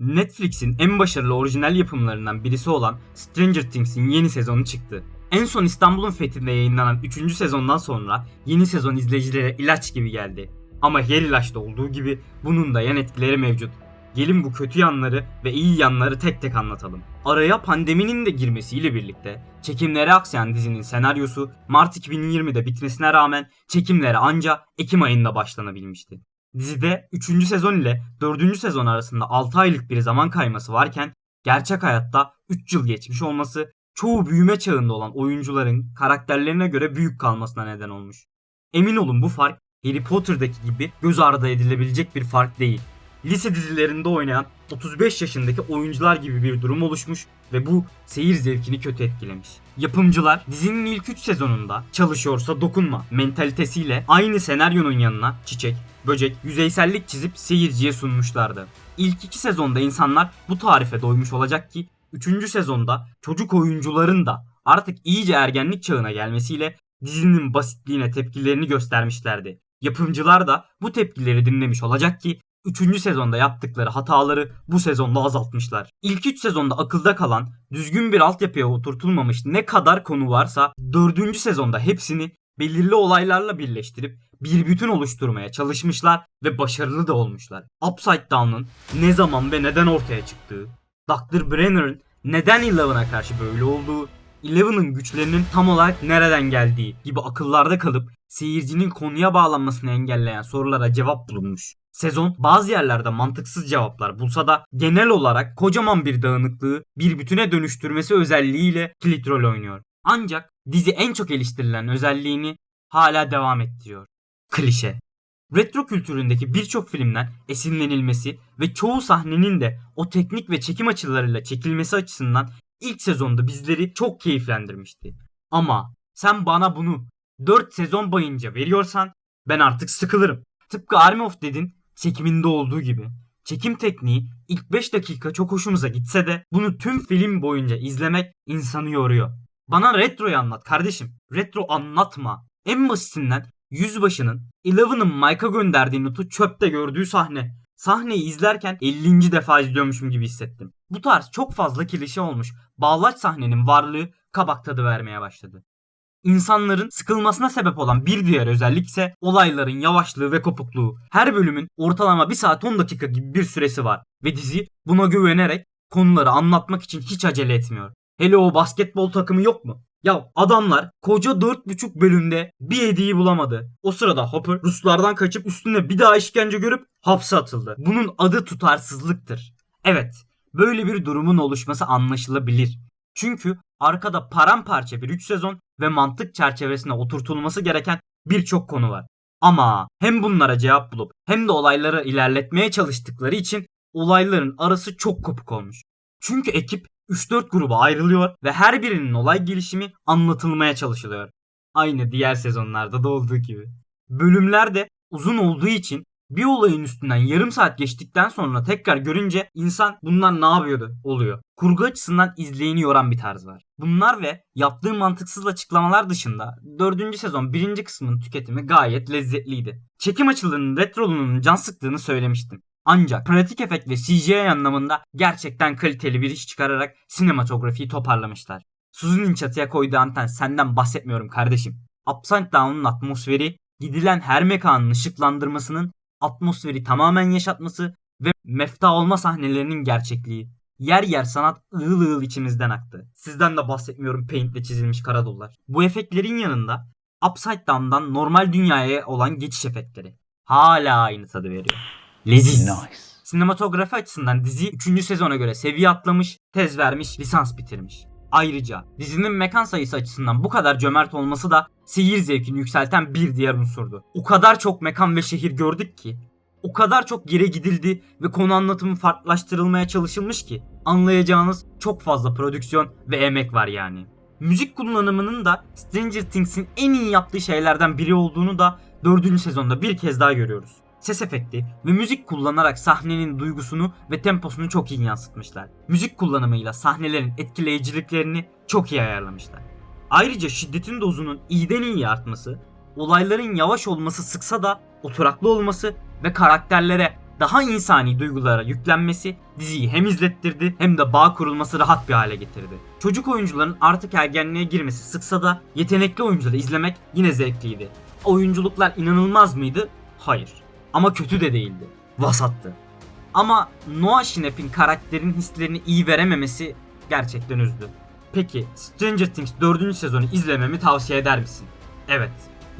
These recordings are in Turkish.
Netflix'in en başarılı orijinal yapımlarından birisi olan Stranger Things'in yeni sezonu çıktı. En son İstanbul'un fethinde yayınlanan 3. sezondan sonra yeni sezon izleyicilere ilaç gibi geldi. Ama her ilaçta olduğu gibi bunun da yan etkileri mevcut. Gelin bu kötü yanları ve iyi yanları tek tek anlatalım. Araya pandeminin de girmesiyle birlikte çekimlere aksayan dizinin senaryosu Mart 2020'de bitmesine rağmen çekimlere anca Ekim ayında başlanabilmişti. Dizide 3. sezon ile 4. sezon arasında 6 aylık bir zaman kayması varken gerçek hayatta 3 yıl geçmiş olması çoğu büyüme çağında olan oyuncuların karakterlerine göre büyük kalmasına neden olmuş. Emin olun bu fark Harry Potter'daki gibi göz ardı edilebilecek bir fark değil. Lise dizilerinde oynayan 35 yaşındaki oyuncular gibi bir durum oluşmuş ve bu seyir zevkini kötü etkilemiş. Yapımcılar dizinin ilk 3 sezonunda çalışıyorsa dokunma mentalitesiyle aynı senaryonun yanına çiçek, böcek, yüzeysellik çizip seyirciye sunmuşlardı. İlk iki sezonda insanlar bu tarife doymuş olacak ki 3. sezonda çocuk oyuncuların da artık iyice ergenlik çağına gelmesiyle dizinin basitliğine tepkilerini göstermişlerdi. Yapımcılar da bu tepkileri dinlemiş olacak ki 3. sezonda yaptıkları hataları bu sezonda azaltmışlar. İlk 3 sezonda akılda kalan, düzgün bir altyapıya oturtulmamış ne kadar konu varsa 4. sezonda hepsini belirli olaylarla birleştirip bir bütün oluşturmaya çalışmışlar ve başarılı da olmuşlar. Upside Down'un ne zaman ve neden ortaya çıktığı, Dr. Brenner'ın neden Eleven'a karşı böyle olduğu, Eleven'ın güçlerinin tam olarak nereden geldiği gibi akıllarda kalıp seyircinin konuya bağlanmasını engelleyen sorulara cevap bulunmuş. Sezon bazı yerlerde mantıksız cevaplar bulsa da genel olarak kocaman bir dağınıklığı bir bütüne dönüştürmesi özelliğiyle kilit rol oynuyor. Ancak dizi en çok eleştirilen özelliğini hala devam ettiriyor. Klişe. Retro kültüründeki birçok filmden esinlenilmesi ve çoğu sahnenin de o teknik ve çekim açılarıyla çekilmesi açısından ilk sezonda bizleri çok keyiflendirmişti. Ama sen bana bunu 4 sezon boyunca veriyorsan ben artık sıkılırım. Tıpkı Army of Dead'in çekiminde olduğu gibi. Çekim tekniği ilk 5 dakika çok hoşumuza gitse de bunu tüm film boyunca izlemek insanı yoruyor. Bana retroyu anlat kardeşim. Retro anlatma. En basitinden Yüzbaşı'nın Eleven'ın Mike'a gönderdiği notu çöpte gördüğü sahne. Sahneyi izlerken 50. defa izliyormuşum gibi hissettim. Bu tarz çok fazla klişe olmuş. Bağlaç sahnenin varlığı kabak tadı vermeye başladı. İnsanların sıkılmasına sebep olan bir diğer özellik ise olayların yavaşlığı ve kopukluğu. Her bölümün ortalama 1 saat 10 dakika gibi bir süresi var ve dizi buna güvenerek konuları anlatmak için hiç acele etmiyor. Hele o basketbol takımı yok mu? Ya adamlar koca 4,5 bölümde bir hediyeyi bulamadı. O sırada Hopper Ruslardan kaçıp üstüne bir daha işkence görüp hapse atıldı. Bunun adı tutarsızlıktır. Evet, böyle bir durumun oluşması anlaşılabilir. Çünkü arkada paramparça bir 3 sezon ve mantık çerçevesine oturtulması gereken birçok konu var. Ama hem bunlara cevap bulup hem de olayları ilerletmeye çalıştıkları için olayların arası çok kopuk olmuş. Çünkü ekip 3-4 gruba ayrılıyor ve her birinin olay gelişimi anlatılmaya çalışılıyor. Aynı diğer sezonlarda da olduğu gibi. Bölümler de uzun olduğu için bir olayın üstünden yarım saat geçtikten sonra tekrar görünce insan bunlar ne yapıyordu oluyor. Kurgu açısından izleyeni yoran bir tarz var. Bunlar ve yaptığı mantıksız açıklamalar dışında 4. sezon 1. kısmının tüketimi gayet lezzetliydi. Çekim açılarının retrolunun can sıktığını söylemiştim. Ancak pratik efekt ve CGI anlamında gerçekten kaliteli bir iş çıkararak sinematografiyi toparlamışlar. Suzu'nun çatıya koyduğu anten senden bahsetmiyorum kardeşim. Upside Down'un atmosferi, gidilen her mekanın ışıklandırmasının atmosferi tamamen yaşatması ve mefta olma sahnelerinin gerçekliği. Yer yer sanat ığıl ığıl içimizden aktı. Sizden de bahsetmiyorum paintle çizilmiş kara dolar. Bu efektlerin yanında Upside Down'dan normal dünyaya olan geçiş efektleri. Hala aynı tadı veriyor. Leziz. Nice. Sinematografi açısından dizi 3. sezona göre seviye atlamış, tez vermiş, lisans bitirmiş. Ayrıca dizinin mekan sayısı açısından bu kadar cömert olması da seyir zevkini yükselten bir diğer unsurdu. O kadar çok mekan ve şehir gördük ki, o kadar çok yere gidildi ve konu anlatımı farklılaştırılmaya çalışılmış ki anlayacağınız çok fazla prodüksiyon ve emek var yani. Müzik kullanımının da Stranger Things'in en iyi yaptığı şeylerden biri olduğunu da 4. sezonda bir kez daha görüyoruz ses efekti ve müzik kullanarak sahnenin duygusunu ve temposunu çok iyi yansıtmışlar. Müzik kullanımıyla sahnelerin etkileyiciliklerini çok iyi ayarlamışlar. Ayrıca şiddetin dozunun iyiden iyiye artması, olayların yavaş olması sıksa da oturaklı olması ve karakterlere daha insani duygulara yüklenmesi diziyi hem izlettirdi hem de bağ kurulması rahat bir hale getirdi. Çocuk oyuncuların artık ergenliğe girmesi sıksa da yetenekli oyuncuları izlemek yine zevkliydi. Oyunculuklar inanılmaz mıydı? Hayır. Ama kötü de değildi. Vasattı. Ama Noah Schnapp'in karakterin hislerini iyi verememesi gerçekten üzdü. Peki Stranger Things 4. sezonu izlememi tavsiye eder misin? Evet.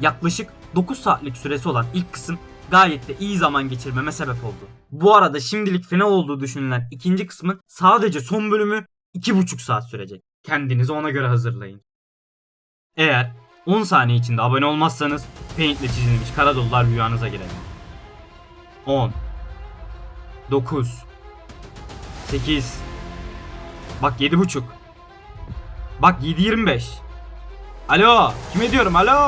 Yaklaşık 9 saatlik süresi olan ilk kısım gayet de iyi zaman geçirmeme sebep oldu. Bu arada şimdilik final olduğu düşünülen ikinci kısmın sadece son bölümü 2,5 saat sürecek. Kendinizi ona göre hazırlayın. Eğer 10 saniye içinde abone olmazsanız Paint ile çizilmiş kara dolular rüyanıza girer. 10 9 8 Bak 7.5 Bak 7.25 Alo kime diyorum alo